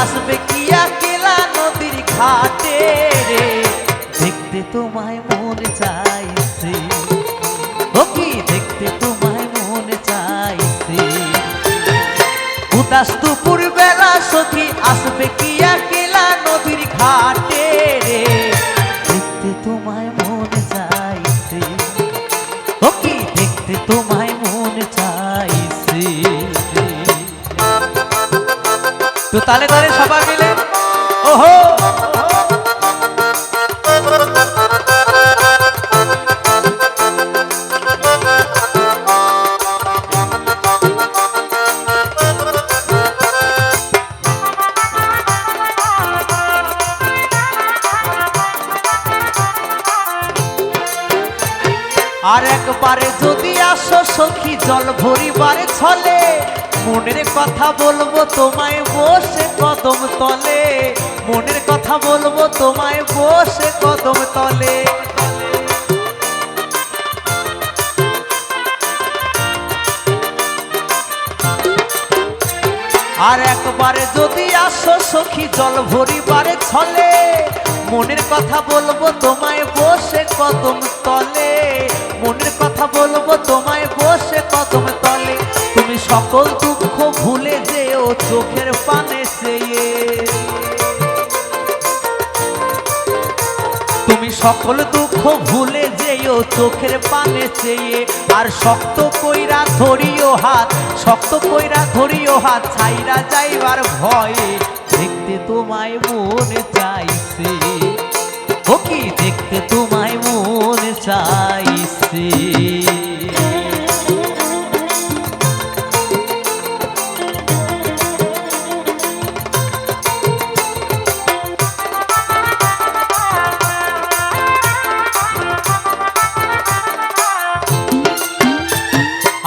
কেলা নদীর ঘাটে রে? দেখতে তোমায় মন চাইছে। ও কি দেখতে তোমায় মন চাইছে? উদাস দুপুর বেলা সখী আসবে তো তালে তালে সবাই মিলে। ওহো! আর একবারে যদি আসো সখী জল ভরিবারে ছলে মনের কথা বলব, তোমায় বসে কদম তলে। মনের কথা বলব, তোমায় বসে কদম তলে। আর একবারে যদি আসো সখী, জল ভরিবারে ছলে, মনের কথা বলব, তোমায় বসে কদম তলে। মনের কথা বলব, তোমায় সকল দুঃখ ভুলে যেও চোখের পানে চেয়ে। তুমি সকল দুঃখ ভুলে যেও চোখের পানে চেয়ে। আর শক্ত কইরা ধরিও হাত, শক্ত কইরা ধরিও হাত, ছাইরা যাইবার ভয়ে দেখতে তোমায় মনে চাইছে।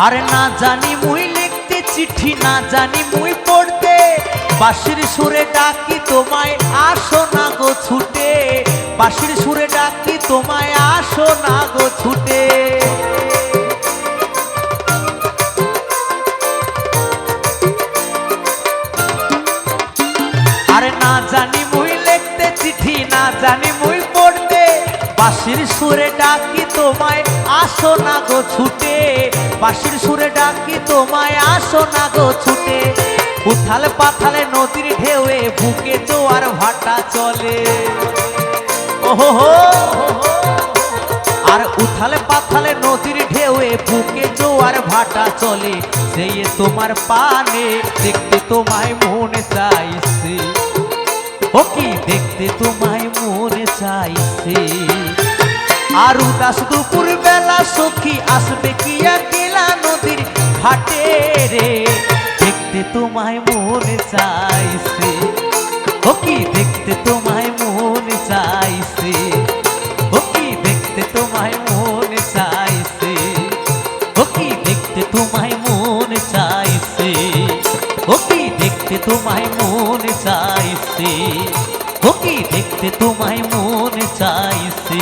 আরে না জানি মুই লিখতে চিঠি, না জানি মুই পড়তে। বাসির সুরে ডাকি তোমায়, আসো না গো ছুটে। বাঁশির সুরে ডাকি তোমায়, আসো না সুরে ডাকি তোমায়, আসো না গো ছুটে। বাঁশির সুরে ডাকি তোমায়, আসো না গো ছুটে। উথাল পাথালে নদীর ঢেউয়ে বুকে জোয়ার ভাটা চলে। ওহো আর উথালে পাথালে নদীর ঢেউয়ে বুকে জোয়ার ভাটা চলে। সেই তোমার পানে দেখতে তোমায় মনে চাইছে। ও কি দেখতে তোমায় মনে চাইছে? আর উদাস দুপুর বেলা সখী আসবে কি একলা নদীর ঘাটে রে। দেখতে তোমায় মনে চাইছে। ও কি দেখতে তোমায় মনে চাইছে? ও কি দেখতে তোমায় মনে চাইছে? ও কি দেখতে তোমায় মনে চাইছে? ও কি দেখতে তোমায় মনে চাইছে? ও কি দেখতে তোমায় মনে চাইছে?